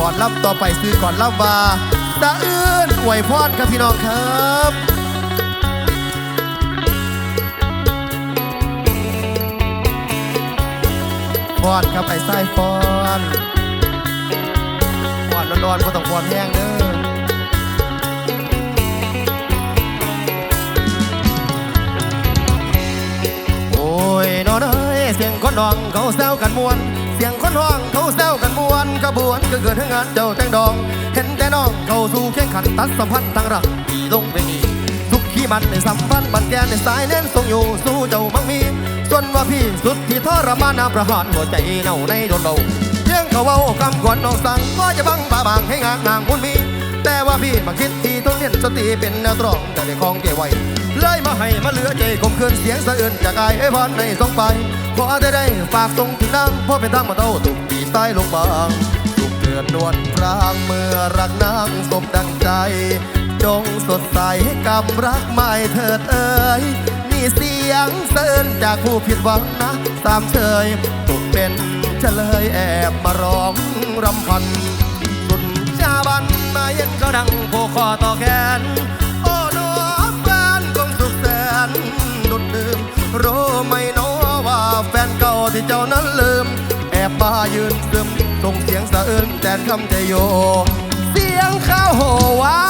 ก่อนรับต่อไปซื้อก่อนรับว่าตาอื่นอวยพรครับพี่น้องครับฟอนครับไอ้ไส้ฟอนฟอนร้อนๆก็ต้องฟอนแห้งเด้อโอ้ยนอนเอ้ยเสียงคนน้องเขาแซวกันมวน สียงคนห้องเขาแซวกันมวนขบวนก็เกิดทั้งงานเจ้าแตงดอง เห็นแต่น้องเขาสู่แข่งขันตัดสัมพันธ์ทางรักปีลงเวทีทุกขี้มันในสัมพันธ์บันแกนในสายเน้นทรงอยู่สู้เจ้ามังมีส่วนว่าพี่สุดที่ทรมานน้ำประหารหัวใจเน่าในโดนเราเพียงเขาเว้าคำกวนน้องสั่งก็จะบังบาบางให้งานนางคุณมี แต่ว่าพี่มาคิดที่ต้องเรียนสติเป็นแนวตรองจะได้คลองเกี่ยวไว้เลยมาให้มาเหลือใจคมคืนเสียงสะอื่นจากกายไอ้พรในสองไป ขอได้ได้ฝากส่งถึงนางพราะเป็นทางมาเต้าถูกปีใต้ลงบางถูกเดือดนวลพรางเมื่อรักนางสมดังใจ จงสดใสกับรักใหม่เถิดเอ่ยนี่เสียงเสินจากผู้ผิดหวังนะ ตามเชยตกเป็นเฉลยแอบมาร้องรำพันสุนชาบันมาเย็นก็ดังโผคอต่อแขนโอ้หนอแฟนคงสุขแสนดุดดื่มรู้ไหมหนอว่าแฟนกาที่เจ้านั้นลืม แอบมายืนซึมส่งเสียงสะอื้นแทนคำใจโย เสียงข้าวโหว่า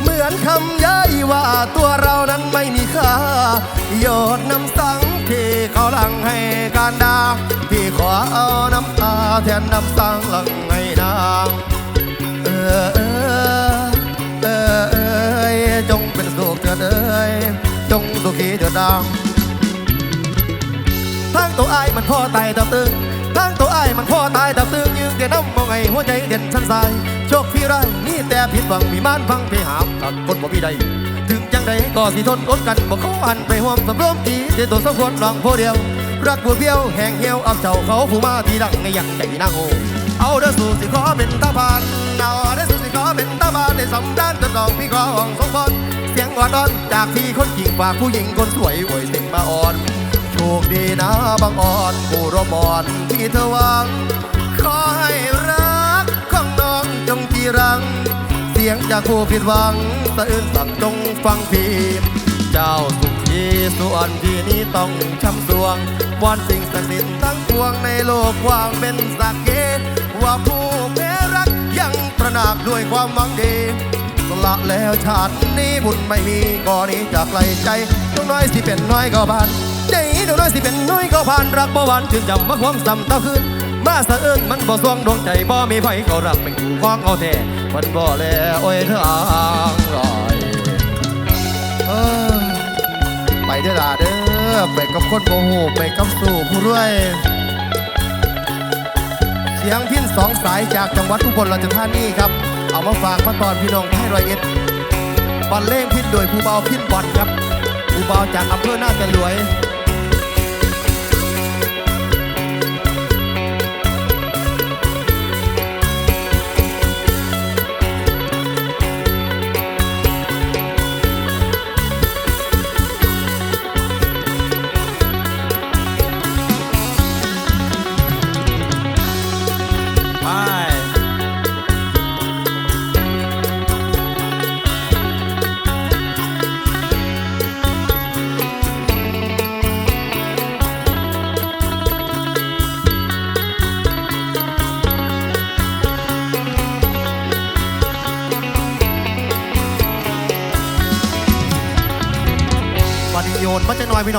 เหมือนคำเย้ยว่าตัวเรานั้นไม่มีค่าโยดน้ำสังที่เขาลังให้การดาพี่ขอเอาน้ำตาแทนน้ำสังหลังให้นางเออเออเออเอยจงเป็นสุขเถิดเอ้ยจงสุขีเถิดดัง ตัวไอ้มันพ่อตายตับตึงทั้งตัวไอ้มันพ่อตายตับตึงยืนเดียน้ำมองไงหัวใจเด่นชันสายโชคพี่ไรนี่แต่ผิดหวังมีม่านพังไปหามตัดคนบ่มีใดถึงจังใดก็สิทนอดกันบ่เขาหันไปห่วมสำรวมทีเดี๋ยวตัวสองคนลองโพเดียว รักบัวเบี้ยวแห่งเหี่ยวอับเจ้าเขาผู้มาที่ดังในยังใจนางโง่เอาเด้อสู่สิขอเป็นตาพานเอาเด้อสู่สิขอเป็นตาพานในสำด้านจนดองพี่ขอห้องสองคนเสียงอ่อนอ่อนจากพี่คนจริงฝากผู้หญิงคนสวยอวยเสียงมาอ่อน โชคดีนะบางอ่อนผู้รบอนที่เธอหวัง ขอให้รักของน้องจงจีรัง เสียงจากผู้ผิดหวังสะอื้นสั่งจงฟังพีเจ้าสุขีส่วนพี่นี้ต้องช้ำสวงวอนสิ่งศักดิ์สิทธิ์ทั้งปวงในโลกว่างเป็นสักเกตว่าผู้แพ้รักยังตระหนักด้วยความหวังดีสละแล้วชาตินี้บุญไม่มีก่อนี้จากไกลใจน้องน้อยสิเป็นน้อยก็บ้าน ใจน้องน้อยสิเป็นน้อยก็ผ่านรักบ่หวานจึงจำมาความซ้ำเต้าคืนมาสะเอิญมันบ่สวงดวงใจบ่มีไผเขารักเป็นคู่ของเอาแท้มันบ่แลโอ้ยเธออ่างลอยเออไปเด้อล่ะเด้อไปกับคนโมโหไปกับสู่ผู้รวยเสียงพินสองสายจากจังหวัดอุบลราชธานีครับ เอามาฝากมาตอนพี่น้องให้รอยเอ็ดบอลเล่งพินโดยผู้เบาพินบอลครับผู้เบาจากอำเภอหน้าจะรวย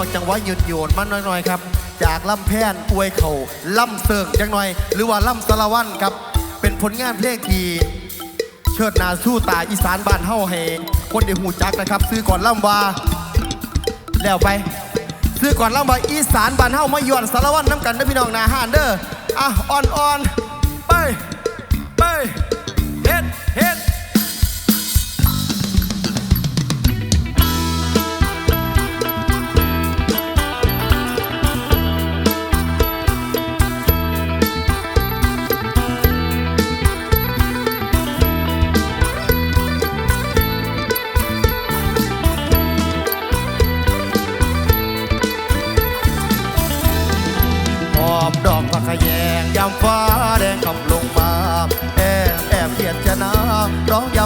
องจังหวะยืนโยนมันน้อยๆครับ จากลำแพนอวยเข่าล่ำเสิร์กจังหน่อย หรือว่าล่ำสารวันครับ เป็นผลงานเพลงที่เชิดนาสู้ตาอีสานบ้านเฮาให้คนได้หูจักนะครับ ซื้อก่อนล่ำวาแล้วไป ซื้อก่อนล่ำวาอีสานบ้านเฮามาย้อนสารวันน้ำกันนะพี่น้องนาห้านเด้ออะอ่อนอ่อนๆไปไป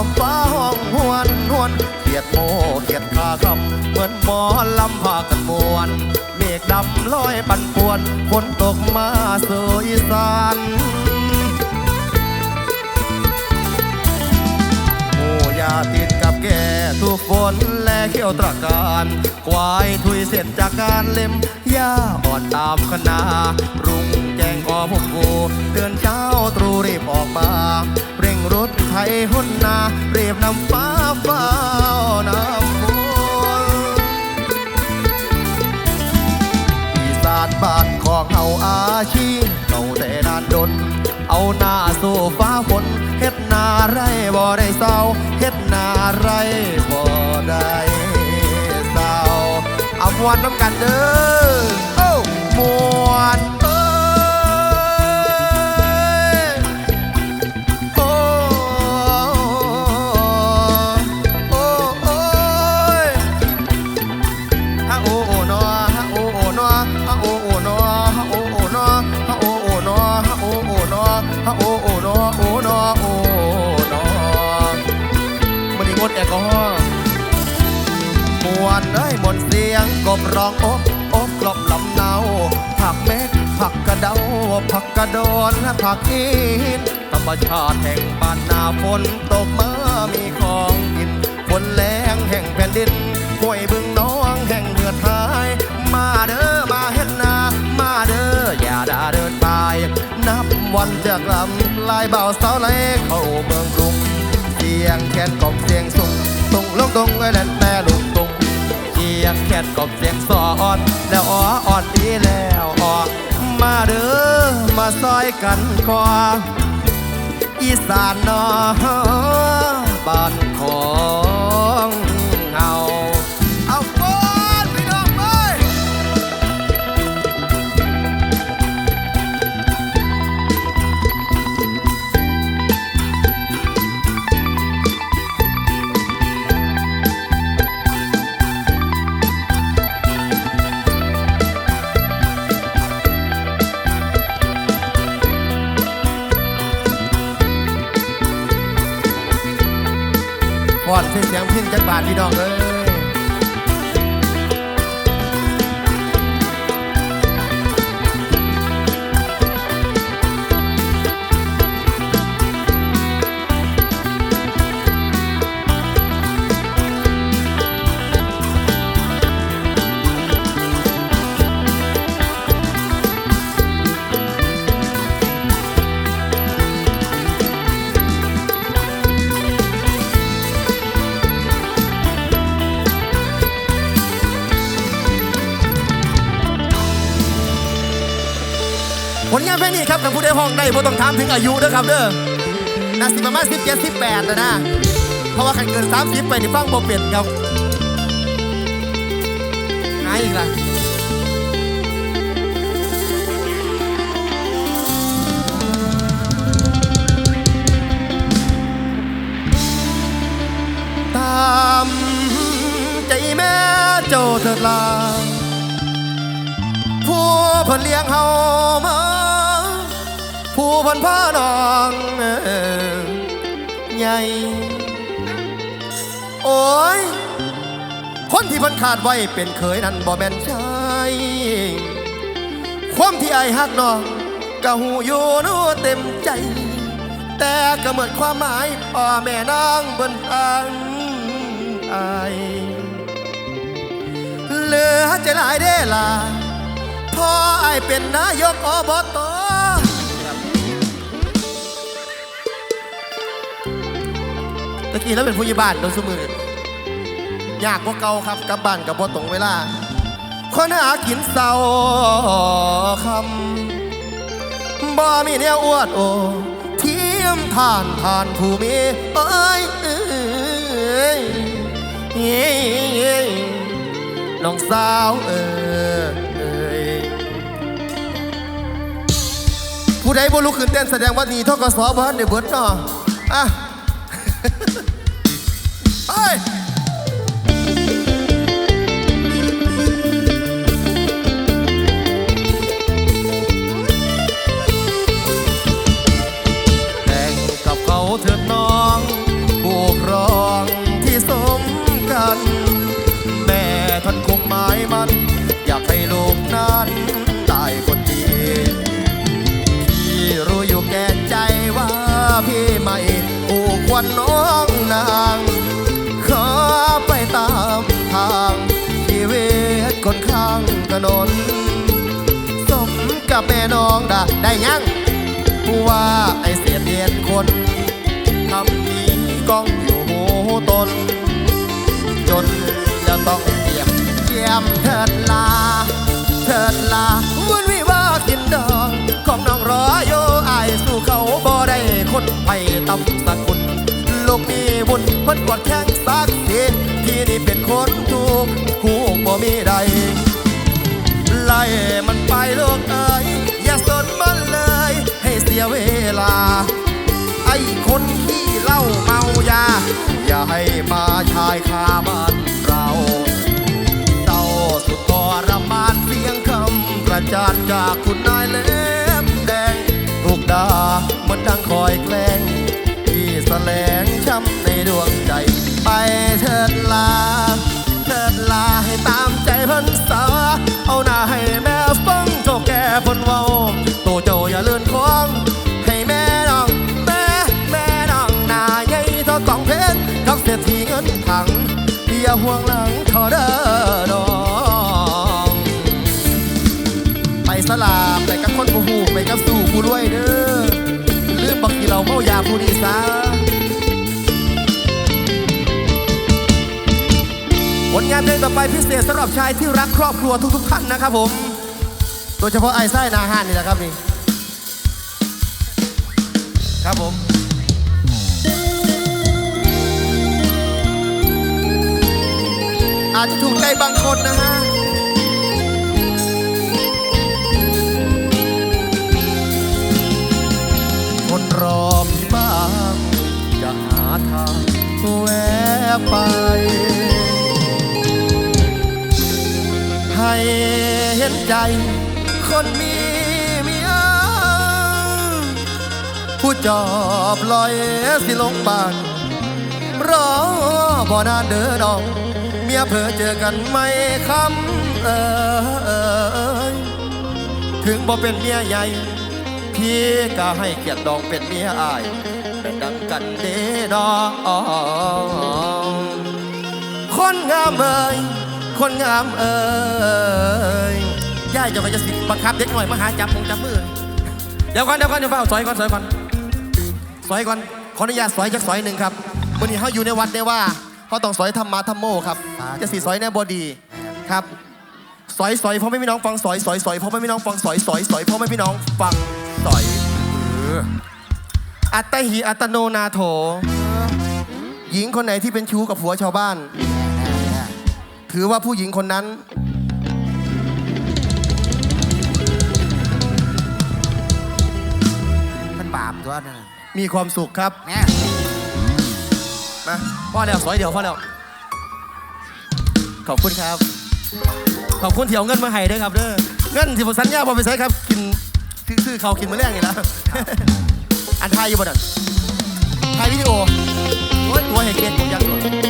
ำฟ้าห้องหวนหวนเขียดโมเขียดคาคำเหมือนหมอลำพากันมวน เมฆดำลอยปั่นป่วนฝนตกมาสู่อีสานหมูยาติดกับแก่ทุกฝนและเขี้ยวตระการควายทุยเสร็จจากการเล็มหญ้าอ่อนตามคณารุงแจงกอพวกกูเตือนเช้าตรูรีบออกมา งรถไถหุ่นนา เรียบนำฟ้าฟ้าน้ำฝนอีสานบ้านของเฮาอาชีพเก่าแต่นานดน เอาหน้าสู้ฟ้าฝนเฮ็ดนาไรบ่ได้เศร้าเฮ็ดนาไรบ่ได้เศร้าเอามวนน้ำกันเด้อโอ้มวน กระโดนผักอีนธรรมชาติแห่งบ้านนาฝนตกมามีของกินฝนแรงแห่งแผ่นดินห้วยบึงน้องแห่งเหือดหายมาเด้อมาเฮ็ดนา มาเด้ออย่าด่าเดินตาย นับวันจะกลำลายเบาสาวเล็กเข้าเมืองกรุงเสียงแคนกบเสียงสูงตรงลงตรงไอ้แดนแต่ลุงตรงเสียงแคนกบเสียงสออ่อนแล้วอ๋ออ่อนดีแล้วอ๋อมาเด้อ มาซอยกันคออีสานนอบ้านขอ บาทพี่น้องเอ้ ได้ห้องได้บ่ต้องถามถึงอายุเด้อครับเด้อน่าสิประมาณ17 18นะนะ เพราะว่าขันเกิน30ไปนี่ฟังบ่เป็นครับหายอีกละตามใจแม่เจ้าเถิดลาผู้เพิ่นเลี้ยงเฮามา พิ่นพาน้องเอ่อใหญ่โอ้ยคนที่พิ่นขาดไว้เป็นเคยนั้นบ่แม่นใช่ความที่ไอ้ายฮักน้องก็หูอยู่นู้เต็มใจ แต่ก็เหมือนความหมายพ่อแม่นางบนทางไอเหลือใจหลายเด้ล่ะพ่อไอเป็นนายกอบต ตะกี้แล้วเป็นผู้ใหญ่บ้านโดยสมือยากกว่าเก่าครับกลับบ้านกับบ่ตรงเวลาคนหากินเศร้าคำบ่มีแนวอวดโอเทียมทานทานผู้มีเอ้ยเอ้ยเอ้ยเอ้ยน้องสาวเอ้ยผู้ใดบ่ลุกขึ้นเต้นแสดงว่านี่ทกสบ้านในเบิดเนาะอะ All right. นน สมกับแม่น้องดาได้ยังผู้ว่าไอเสียเดียนคนทำมีกองอยู่หูตน จนจะต้องเกียมเกี่ยมเถิดลา เถิดลาวุ่นวิวาสินดองของน้องรอโยไอสู้เขาบ่ได้คนไปตำสักคนลกมีบุญมันกวดแข้งสักทีที่นี่เป็นคนทุกคู่บ่มีใด ไล่มันไปลูกเอ้ยอย่าสนมันเลย ให้เสียเวลา ไอ้คนที่เล่าเมายา อย่าให้มาชายคาบ้านเราเจ้าสุดทรมานเสียงคำประจานจากคุณนายเล็บแดงถูกด่าเหมือนดังคอยแกล้งที่แสลงช้ำในดวงใจไปเถิดลาานเพลงต่อไปพิเศษสำหรับชายที่รักครอบครัวทุกๆท่านนะครับผม โดยเฉพาะไอ้ไส้นาฮานนี่แหละครับนี่ ครับผมอาจจะถูกใจบางคนนะฮะ คนรอมีบ้างจะหาทางแวะไป ให้เห็นใจ คนมีเมียผู้จอบลอยสิลงบานรอบ่นานเด้อน้อง เมียเผอเจอกันไม่คำเออถึงบ่เป็นเมียใหญ่พี่ก็ให้เกียรติดองเป็นเมียอายเป็นดังกันเด้ดองคนงามเอ่ย คนงามเอ่ยย่ายเจะไปจะสิบังคับเด็กหน่อยมาหาจับมงจับมือเดี๋ยวก่อนเดี๋ยวก่อนเดี๋ยวเฝ้าสอยก่อนสอยก่อนสอยก่อนขออนุญาตสอยจักสอยหนึ่งครับวันนี้เขาอยู่ในวัดได้ว่าเขาต้องสอยธรรมะธรรมโมครับจะสีสอยแน่บอดีครับสอยสอยเพราะไม่มีน้องฟังสอยสอยสอยเพราะไม่มีน้องฟังสอยสอยสอยเพราะไม่มีน้องฟังสอยอัตตหิอัตโนนาโถ หญิงคนไหนที่เป็นชู้กับผัวชาวบ้าน ถือว่าผู้หญิงคนนั้น มันบาปตัวนั่นมีความสุขครับแม่มาพ่อแล้วสอยเดียวพ่อแล้ว ขอบคุณครับ ขอบคุณที่เอาเงินมาให้ด้วยครับเด้อเงินที่ผมสัญญาพอไปใช้ครับ กินซื้อซื้อเขาวกินมาเรื่องนี่นะอันทายอยู่บนนั้นถ่ายวิดีโอโอ้ยตัวเฮเกนผมยังอยู่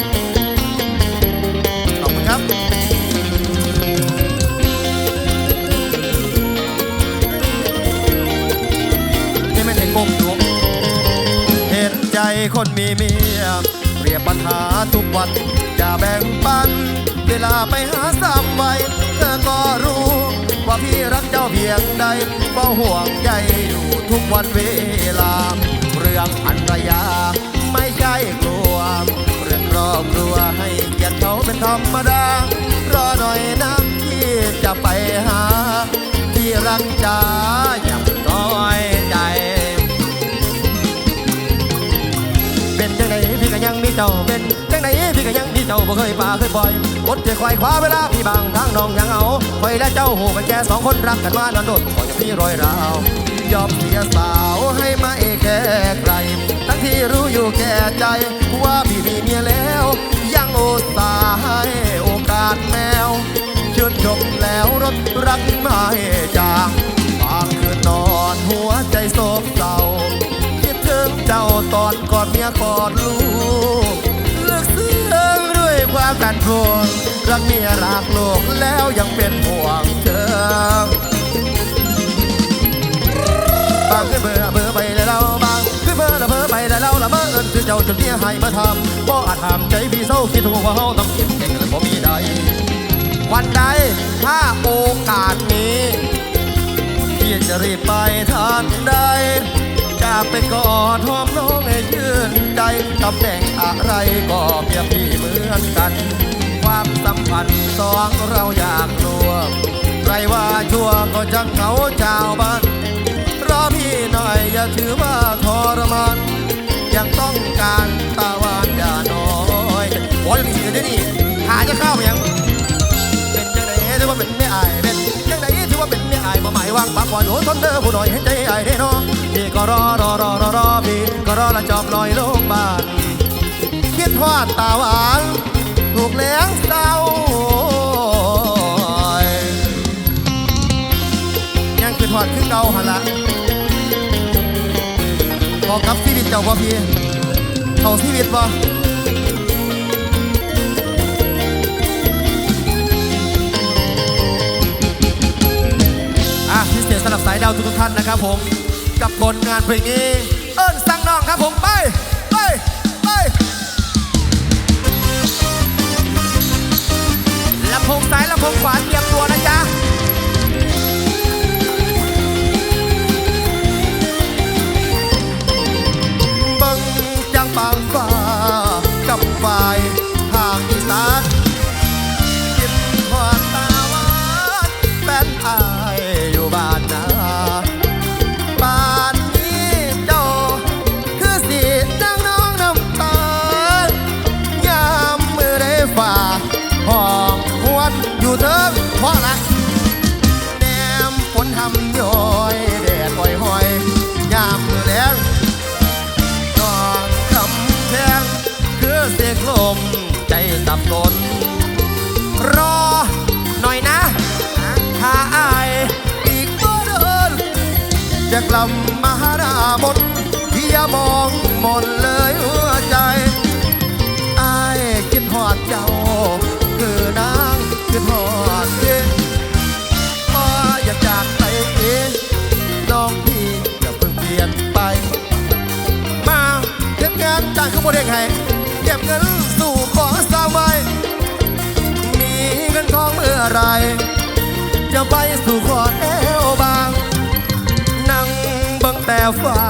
คนมีเมียเรียบปัญหาทุกวันจะแบ่งปัน เวลาไปหาสามใบเธอก็รู้ว่าพี่รักเจ้าเพียงใดเฝ้าห่วงใยอยู่ทุกวันเวลา เรื่องภรรยา ไม่ใช่กลัว เรื่องครอบครัวให้เกียรติเขาเป็นธรรมดา รอหน่อยนะที่จะไปหา ที่รักจ้า เจ้าเป็นจังไดพี่ก็ยังมีเจ้าบ่เคยป่าเคยปล่อยอดจะคอยคว้าเวลาพี่บางทางน้องยังเอาคอยและเจ้าหูกันแค่สองคนรักกันมานานโดดก็ยังมีรอยร้าวยอมเสียสาวให้มาเอแค่ไกลทั้งที่รู้อยู่แก่ใจว่าพี่มีเมียแล้ว ยังโอตส่าห์ให้โอกาสแมวชื่นชมแล้วรถรักไม่จากบางคืนนอนหัวใจโศกเศร้าคิดถึงเจ้าตอนกอดเมียกอด ด้วกันพวงรักเมียรักลูกแล้วยังเป็นห่วงเธอบางขึ้นเบอร์เบอร์ไปแล้วเราบางขึ้นเบอร์ละเบอร์ไปแล้วเราละเบอร์เอินคือเจ้าจนเมียให้มาทำบ่อาจทำใจพี่เศร้าคิดถึงว่าเฮาต้องกินเก่งเลยบ่มีใดวันใดถ้าโอกาสนี้พี่จะรีบไปทันใด จะไปกอดหอมน้องให้ชื่นใจตำแหน่งอะไรก็เปรียบพี่เหมือนกัน ความสัมพันธ์สองเราอยากรวมใครว่าชั่วก็จังเขาชาวบ้านรอพี่หน่อยอย่าถือว่าทรมานยังต้องการตาหวานอย่าน้อยโอ้ยมีสิ่งเดียนี่หาจะเข้าไปยังเป็นจังไดถือว่าเป็นแม่อายเป็นจังไดถือว่าเป็นแม่อายมาหมายวางปากว่าโดนทนเด้อผู้น้อยเห็นใจอายเด้เนาะ พี่ก็รอรอรอรอรอพี่ก็รอละจอบลอยลงบ้านคิดฮอดตาหวานถูกเลี้ยงเศร้ายังคือทอดคือเก่าหันละพอกับชีวิตเจ้าบ่พี่เขาชีวิตบ่อะพิเศษสำหรับสายดาวทุกท่านนะครับผม กับผลงานเพลงนี้ เอิญสั่งน้องครับผมไปไปไปลำโพงซ้ายลำโพงขวาเตรียมตัวนะจ๊ะ รอหน่อยนะ ถ้าอายอีกบ่เดินจะกลับมาหาหน้ามนที่อย่ามองมนเลยหัวใจอายคิดหอดเจ้า คือนางคิดหอดเองมาอยากจากไปเองน้องพี่อย่าเพิ่งเปลี่ยนไป มาเก็บงานจ้างขบวนเองให้เก็บเงิน เมื่อไร จะไปสู่ขอแอวบาง นั่งบังแต่ฟ้า